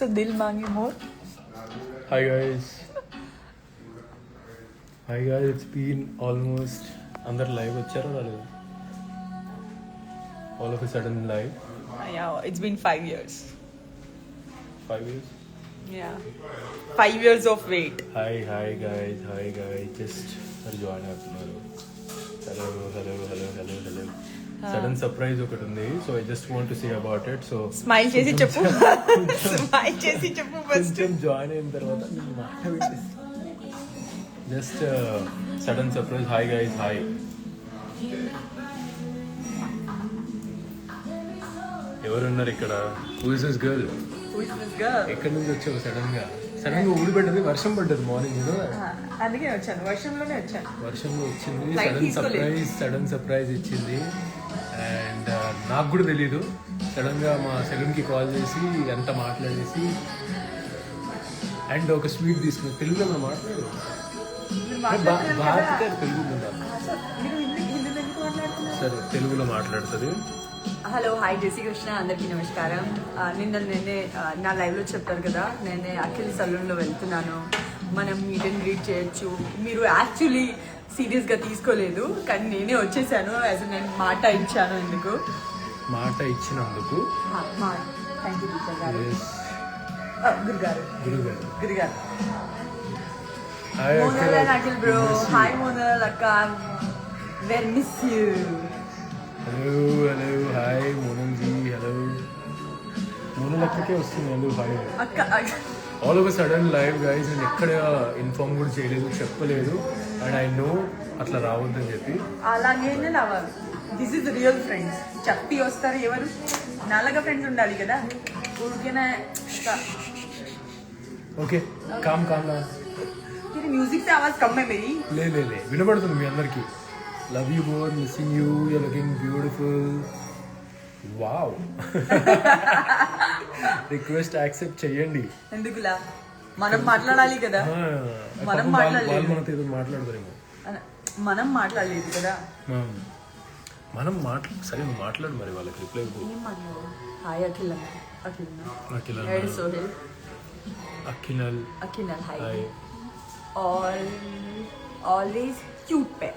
So dil mange more. Hi guys hi guys it's been almost అందరు live వచ్చారో రాలేదు all of a sudden live Uh, yeah, it's been five years. Five years Yeah. Five years of wait. Hi hi guys hi guys just మరి join అవుతున్నారు hello hello hello hello hello sudden surprise ఒకటి ఉంది. So I just want to say about it so smile చేసి చెప్పు. Smile చేసి చెప్పు first join అయిన తర్వాత just sudden surprise hi guys hi ఎవరున్నారు ఇక్కడ? హూస్ దిస్ గర్ల్ ఎక్కడి నుంచి వచ్చావు సడన్గా? సడన్గా ఊడిపడ్డది వర్షం పడ్డది మార్నింగ్ అందుకే వచ్చాను. వర్షంలోనే వచ్చాను. వర్షంలో వచ్చింది సడన్. సర్ప్రైజ్ సడన్ సర్ప్రైజ్ ఇచ్చింది. అండ్ నాకు కూడా తెలియదు సడన్గా మా సెలూన్కి కాల్ చేసి అంత మాట్లాడేసి అండ్ ఒక స్వీట్ తీసుకుని తెలుగులో మనం మాట్లాడు తెలుగు సరే. తెలుగులో మాట్లాడుతుంది. హలో హాయ్ జెసి కృష్ణ అందరికీ నమస్కారం. నిన్న నేనే నా లైవ్లో చెప్పారు కదా నేనే అఖిల్ సలూన్లో వెళ్తున్నాను. మనం మీట్ అండ్ గ్రీట్ చేయొచ్చు. మీరు యాక్చువల్లీ సీరియస్గా తీసుకోలేదు కానీ నేనే వచ్చేసాను యాజ్ నేను మాట ఇచ్చాను ఎందుకు? మాట ఇచ్చినందుకు. గురుగారు. గురుగారు. గురుగారు. Hi Monal and Akhil bro hi Monal అక్క. Very miss you hello hello hi Monal ji hello Monal అక్కకే వస్తుంది. హలో హాయ్ అక్క all of sudden live guys నేను ఎక్కడ ఇన్ఫార్మ్ కూడా చేయలేదు చెప్పలేదు. అండ్ ఐ నో అట్లా రావద్దని చెప్పి అలాగేనే రావాలి దిస్ ఇస్ రియల్ ఫ్రెండ్స్ చెప్పి వస్తారు ఎవరు నల్లగా ఫ్రెండ్స్ ఉండాలి కదా ఊరికేనా ఓకే కామ్ కామ్ లా तेरी म्यूजिक से आवाज कम है मेरी లే లే లే వినపడుతుంది మీ అందరికి love you more missing you you looking beautiful wow request accept చేయండి ఎందుకులా మనం మాట్లాడాలి కదా ఆ, మనం పాపం వాళ్ళు- మాట్లాడలేదు. వాళ్ళు మనతో ఏదో మాట్లాడతారేమో అన- మనం మాట్లాడలేదు కదా మనం మనం మాట్లా సరే నువ్వు మాట్లాడు మరి వాళ్ళకి రిప్లై ఏం మాట్లాడు హాయ్ అఖిల్ అన్న అఖిల్ అన్న Akhil head Sohel అఖిలల్ Akhil hi hi all always cute पे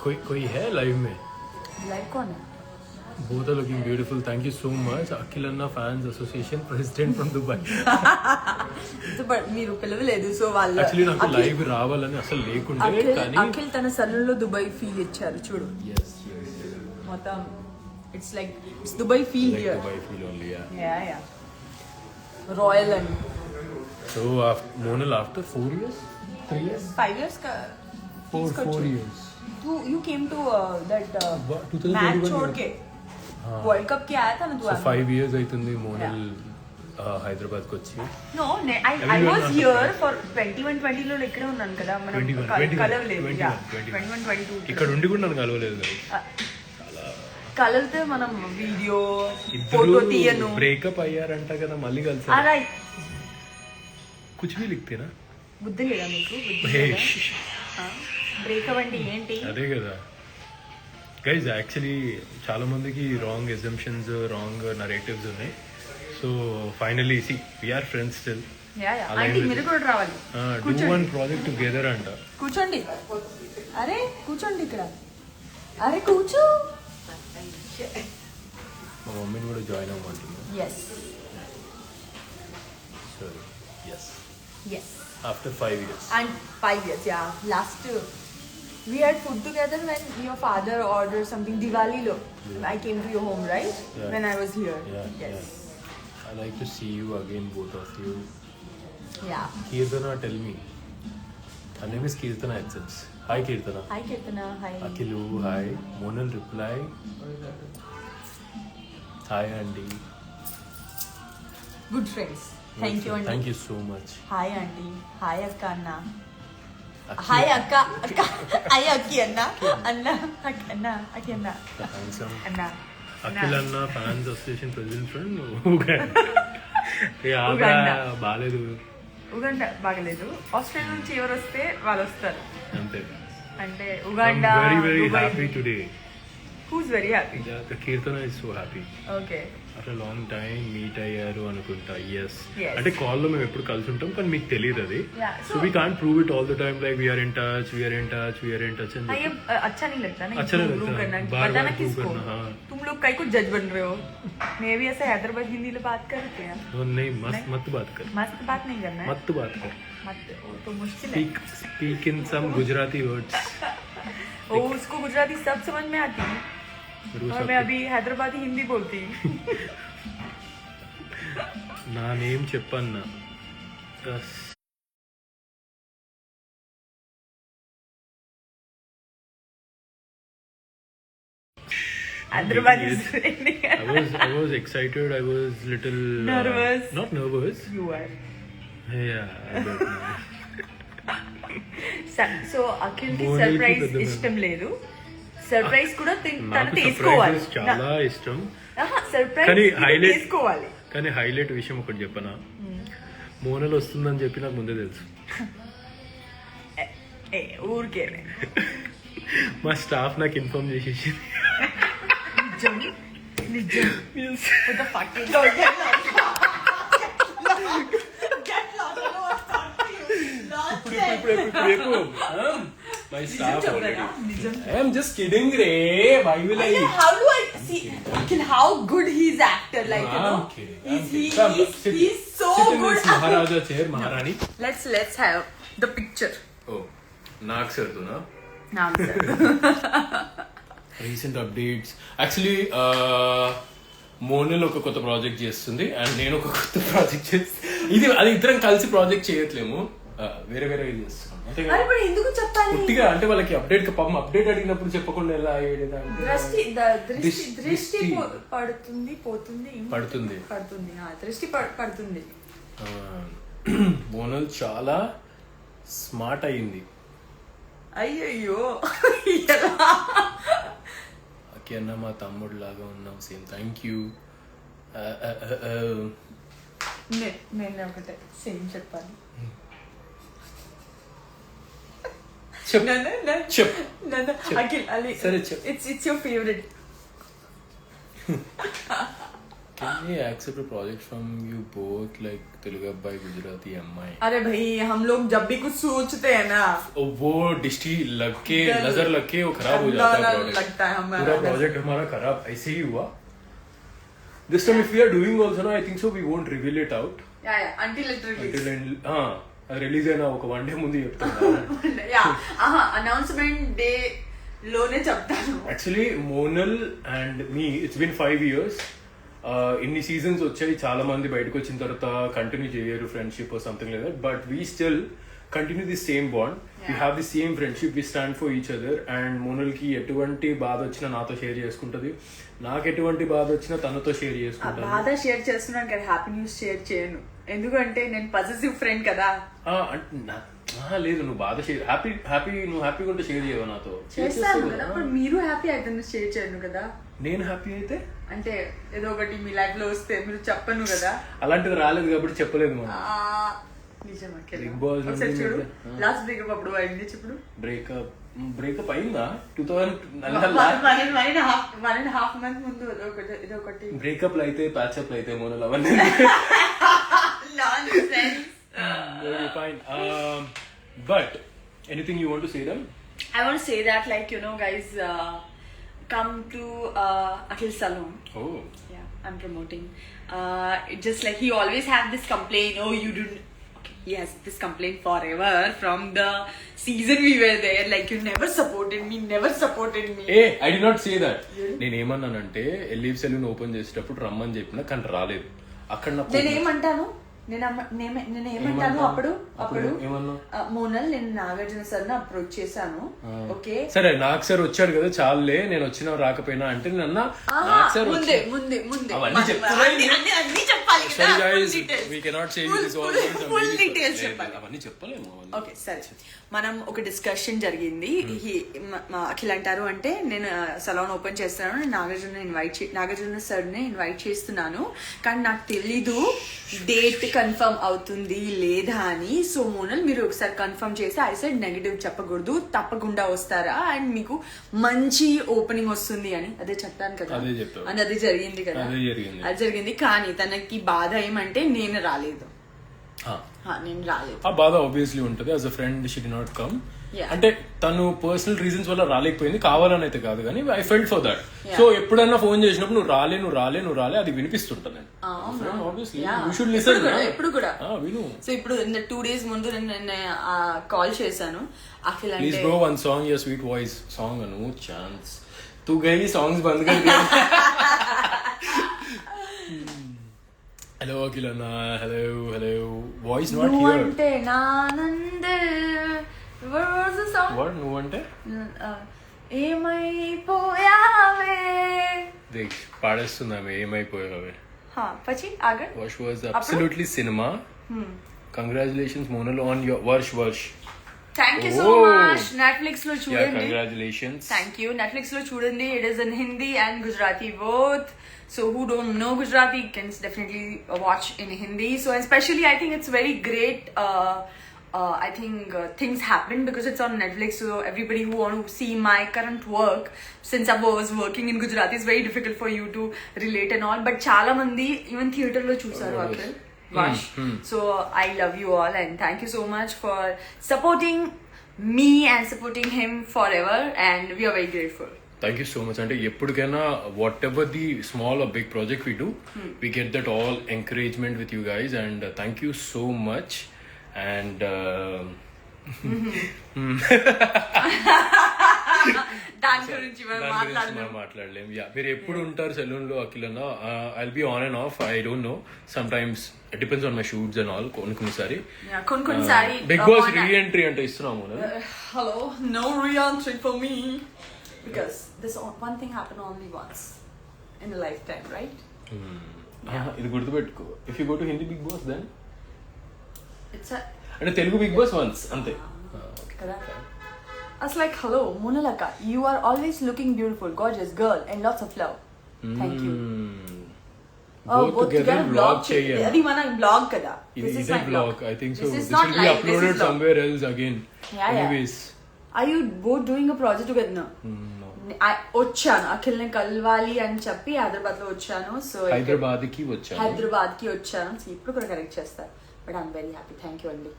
कोई कोई है लाइव में लाइक कौन है both are looking beautiful thank you so much akhil anna fans association president from dubai so but మీరు పిలవలేదు సో వాళ్ళు యాక్చువల్లీ నాకు అఖిల్- లైవ్ రావాలని అసలు లేకుండే అఖిల్ కానీ అఖిల్ తన సన్నులో దుబాయ్ ఫీల్ ఇచ్చారు చూడు yes yes మొత్తం it's like it's Dubai feel like here dubai feel only yeah yeah yeah royal and so after monal after 4 years 3 years five years 4 4 years to you came to that What, 2021 match छोड़ के world కప్కి ఆయా తన so five years అవుతుంది మోనల్ హైదరాబాద్కి వచ్చి. No I I was here for 21 20 లో ఇక్కడే ఉన్నాను కదా మనం కలవలేదు. 21 22 ఇక్కడ ఉండి కూడా నన్ను కలవలేదు కలిస్తే మనం వీడియో ఫోటో తీయను. బ్రేకప్ అయ్యారంట కదా మళ్ళీ కలిసి అరే కుछ भी लिखते బుద్ధి లేదా మీకు? బ్రేకప్ అంటే ఏంటి? అదే కదా. గైజ్ యాక్చువల్లీ చాలా మందికి రాంగ్ ఎగ్జంప్షన్స్ రాంగ్ నరేటివ్స్ ఉన్నాయి so finally see we're friends still yeah yeah do one project together అంట. కూర్చోండి. అరే కూర్చోండి ఇక్కడ. అరే కూర్చో. మా మమ్మీని కూడా జాయిన్ అవ్వమంటున్నాను ఎస్ సరే yes yes after five years five years, yeah. Last uh, we had food together when your father ordered something Diwali look. I came to your home, right? Yeah. When I was here. Yeah, yes. Yeah. I like to see you again, both of you. Yeah. Kirtana, tell me. Her name is Kirtana Essence. Hi Kirtana. Hi Kirtana. Hi. Akilu, hi. Monal reply. Hi Andy. Good friends. Thank Good you friend. Andy. Thank you so much. Hi Andy. Hi Akkanna. Akka. Hi, Akki Anna. Anna. Akki Anna. Akki Anna. Handsome Anna. Akhil అన్న fans association president friend. బాగాలేదు Uganda బాగలేదు Australia నుంచి ఎవరు వస్తే వాళ్ళు వస్తారు అంతే అంటే Uganda very very happy today Who's very happy the, the Kirtana is so happy okay అట్లా లాంగ్ టైం మీట్ అయ్యారు అనుకుంటా ఎస్ Yes. అంటే కాల్ లో మేము ఎప్పుడు కలిసి ఉంటాం కానీ మీకు తెలియదు అది Yeah, so so- we can't prove it all the time like we're in touch we're in touch we're in touch हाँ, ये अच्छा नहीं लगता ना अच्छा नहीं improve लगता, करना बार-बार बताना prove किसको करना, हाँ। तुम लोग कई को जज बन रहे हो मैं भी ऐसे हैदराबाद हिंदी में बात करते हैं नहीं मस्त मत बात कर मस्त बात नहीं करना है मत बात कर मत वो तो मुश्किल है speak speak in some Gujarati words वो उसको गुजराती सब समझ में आती है और मैं अभी हैदराबादी हिंदी बोलती हूँ నా నేమ్ చెప్పన్నా bus. Hyderabad Yes. is raining. I was I was excited. I was little uh, Nervous. not nervous. you are Yeah. I don't know. So Akhil కి Model కి సర్ప్రైజ్ పెద్దగా. ఇష్టం లేదు Surprise కూడా తిన్- తీసుకోవాలి చాలా ఇష్టం సర్ప్రైజ్ తీసుకోవాలి కానీ హైలైట్ విషయం ఒకటి చెప్పనా మోనల్ వస్తుందని చెప్పి నాకు ముందే తెలుసు ఊరికే మా స్టాఫ్ నాకు ఇన్ఫార్మ్ చేసేసి the fuck is my staff నిజం. I'm just kidding ray why will I How do I see? Akhil, how good he's actor? Like you know, he's, he, he's, he's so good. Maharaja chair maharani let's let's have the picture. ఓ నాకు సర్దునా Now, sir. Recent updates actually Monal ఒక కొత్త project చేస్తుంది and నేను ఒక కొత్త project చేస్తాను ఇది అది ఇద్దరం కలిసి ప్రాజెక్ట్ చేయట్లేము. వేరే వేరే చేస్తున్నాం. అంతే కదా ఇప్పుడు ఎందుకు చెప్పాలి? పుట్టిగా అంటే వాళ్ళకి అప్డేట్ పాపం అప్డేట్ అడిగినప్పుడు చెప్పకుండా ఎలా అయ్యేది దృష్టి దృష్టి దిష్- దృష్టి పడుతుంది పోతుంది పడుతుంది. పడుతుంది. ఆ, దృష్టి పడుతుంది. మోనల్ చాలా స్మార్ట్ అయ్యింది. అయ్యయ్యో? ఓకే అన్న మా తమ్ముడు లాగా ఉన్నాం సేమ్. థ్యాంక్ యూ నే- నేను ఒకటే సేమ్ చెప్పాలి. चुप ना ना ना चुप ना ना अखिल अली सर चुप it's it's your favourite Can we accept a project from you both like by Gujarati MI? अरे भाई हम लोग जब भी कुछ सोचते हैं ना। वो लग के नज़र लग के वो खराब हो जाता है प्रोजेक्ट लगता है हमारा। पूरा प्रोजेक्ट हमारा खराब ऐसे ही हुआ। दिस डूइंग అది రిలీజ్ అయిన ఒక వన్ డే ముందు చెప్తాను అనౌన్స్మెంట్ డే లోనే చెప్తాను. Actually Monal and me it's been five years ఇన్ని సీజన్స్ వచ్చాయి చాలా మంది బయటకు వచ్చిన తర్వాత కంటిన్యూ చేయరు friendship something like that but we still continue the same bond we have the same friendship we stand for each other and మోనల్కి ఎటువంటి బాధ వచ్చినా నాతో షేర్ చేసుకుంటది. నాకు ఎటువంటి బాధ వచ్చినా తనతో షేర్ చేసుకుంటాను. బాధ షేర్ చేస్తున్నాను కానీ హ్యాపీ న్యూస్ షేర్ చేయను. ఎందుకంటే నేను పజెసివ్ ఫ్రెండ్ కదా. లేదు నువ్వు బాధ షేర్ హ్యాపీ హ్యాపీ నువ్వు హ్యాపీగా ఉంటే షేర్ చేయవా నాతో? చేస్తాను కదా. మీరు హ్యాపీ అయితే షేర్ చేయను కదా. నేను హ్యాపీ అయితే? అంటే ఏదో ఒకటి మీ లైఫ్లో వస్తే మీరు చెప్పను కదా. అలాంటిది రాలేదు కాబట్టి చెప్పలేదు మనం. అఖిల్. చూడు ఆ. లాస్ట్ బ్రేకప్ అప్పుడు అయింది ఇప్పుడు బ్రేకప్ బ్రేకప్ అయిందా two thousand one and half month ముందు ఇది ఒకటి బ్రేకప్ అయితే ప్యాచప్ అయితే మోనల్ అవన్నీ. Fine but anything you want to say dum I want to say that, like, you know, guys, uh, come to uh, Akhil Salon. Oh Yeah, I'm promoting. Uh, it just like he always have this complaint. Oh, he has this complaint forever from the season we were there. Like you never supported me, never supported me. A I did not say that నేను ఏమన్నానంటే ఎల్లీవ్ salon open చేసేటప్పుడు రమ్మని చెప్పిన కానీ రాలేదు అక్కడ నా నేను ఏమంటాను నేను ఏమంటాను? అప్పుడు? అప్పుడు మోనల్ నేను నాగార్జున సార్ అప్రోచ్ చేశాను. ఓకే? సరే నాకు సార్ వచ్చాడు కదా చాలులే నేను వచ్చినా రాకపోయినా అంటే నేను అన్నా ఆహా, నాకు సార్ ముందే ముందే ముందే. అవన్నీ చెప్పాలి చెప్పాలి. అవన్నీ చెప్పలేము. ఓకే సరే. మనం ఒక డిస్కషన్ జరిగింది. మా అఖిల్ అంటారు అంటే నేను సలూన్ ఓపెన్ చేస్తున్నాను నేను నాగార్జున ఇన్వైట్ నాగార్జున సార్ని ఇన్వైట్ చేస్తున్నాను. కానీ నాకు తెలీదు డేట్ కన్ఫర్మ్ అవుతుంది లేదా అని. సో మోనల్ మీరు ఒకసారి కన్ఫర్మ్ చేసి ఐ సైడ్ నెగిటివ్ చెప్పకూడదు తప్పకుండా వస్తారా? అండ్ మీకు మంచి ఓపెనింగ్ వస్తుంది అని. అదే చెప్పాను కదా. అండ్ అదే జరిగింది కదా. అదే జరిగింది. కానీ తనకి బాధ ఏమంటే నేను రాలేదు. నేను రాలేదు. ఆ బాధ ఆబ్వియస్లీ ఉంటుంది. As a friend she did not come. అంటే తను పర్సనల్ రీజన్స్ వల్ల రాలేకపోయింది కావాలని అయితే కాదు కానీ I felt for that so ఎప్పుడన్నా ఫోన్ చేసినప్పుడు నువ్వు రాలే నువ్వు రాలే నువ్వు రాలే అది వినిపిస్తుంటుంది ah, ఇప్పుడు కూడా విను. సో ఇప్పుడు టూ డేస్ ముందు నేను కాల్ చేశాను. Akhil please go one song your sweet voice song Anu chance తూ గై సాంగ్స్ బంద్ కర్ హలో అఖిల్ అన్న hello hello voice not hear అంటే నానందే. What was the song? What నువ్వు అంటే ఏమైపోయావే దేఖ్ పాడేస్తున్నామే ఏమైపోయావే హా પછી આગળ વર્ષ was absolutely cinema hmm congratulations Monal on your Varsh Varsh thank you so much Netflix లో చూడండి కంగ్రాచులేషన్స్ థ్యాంక్ యూ నెట్ఫ్లిక్స్ లో చూడండి it is in Hindi and Gujarati both so who don't know Gujarati can definitely watch in Hindi so especially I think it's very great I think uh, things happen because it's on Netflix. So everybody who want to see my current work, since I was working in Gujarati, it's very difficult for you to relate and all. But చాలా మంది even theater లో చూసారు Oh, yes. Akhil Vash. So I love you all and thank you so much for supporting me and supporting him forever and we are very grateful. Thank you so much అంటే ఎప్పటికైనా whatever the small or big project we do we get that all encouragement with you guys and thank you so much and దాని గురించి మనం మాట్లాడలేం మాట్లాడలేం yeah మీరు ఎప్పుడు ఉంటారు సెలూన్లో అఖిలన I be on and off I don't know sometimes depends on my shoots and all కొన్ని కొన్నిసారి Yeah, కొన్ని కొన్నిసారి బిగ్ బాస్ రీ ఎంట్రీ అంటే ఇస్తున్నాము hello no re-entry for me. Because this o- one thing happened only once in a lifetime right? ఇది గుర్తుపెట్టుకో. If you go to Hindi Bigg Boss then it's a అంటే Telugu Bigg Boss once అంతే Ah, okay. కదా I was like, hello, Monalaka, you are always looking beautiful, gorgeous girl, and lots of love. Thank you. Hmm. Oh, Both together vlog చేయాలి అది మన blog కదా ఇది This is ఇదే my blog I think so This this is not will be live, this uploaded is vlog. Somewhere else again Yeah, yeah. Anyways Are you both doing a project together? No. Hmm, I వచ్చాను అఖిల్ని కలవాలి అని చెప్పి హైదరాబాద్లో వచ్చాను so హైదరాబాద్కి వచ్చాను హైదరాబాద్కి వచ్చాను So, ఇప్పుడు కూడా కరెక్ట్ చేస్తారు but I'm very happy thank you అండి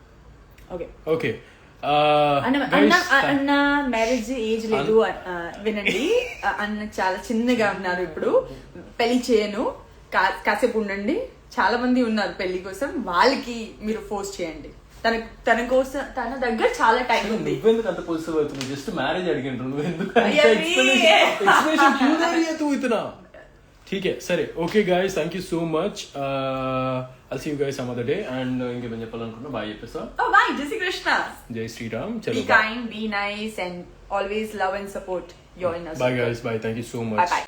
ఓకే ఓకే అన్న మ్యారేజ్ ఏజ్ లేదు ఆ, వినండి. అన్న చాలా చిన్నగా ఉన్నారు ఇప్పుడు. పెళ్ళి చేయను. కాసేపు ఉండండి. చాలా మంది ఉన్నారు పెళ్ళి కోసం. వాళ్ళకి మీరు ఫోర్స్ చేయండి. తన తన కోసం తన దగ్గర చాలా టైం ఉంది. నువ్వెందుకు అంత పొజిటివ్ అవుతున్నావు? జస్ట్ మ్యారేజ్ అడిగిండ్రు నువ్వు ఎందుకు ठीक है సరే okay guys thank you so much I'll see you guys some other day and ఇంకేమైనా చెప్పాలనుకున్నా బాయ్ చెప్పేస్తా ఓ బాయ్ జై శ్రీ కృష్ణ జై శ్రీరామ్ Be చలో kind, be nice, and always love and support your inner bye circle. Guys bye thank you so Bye much bye.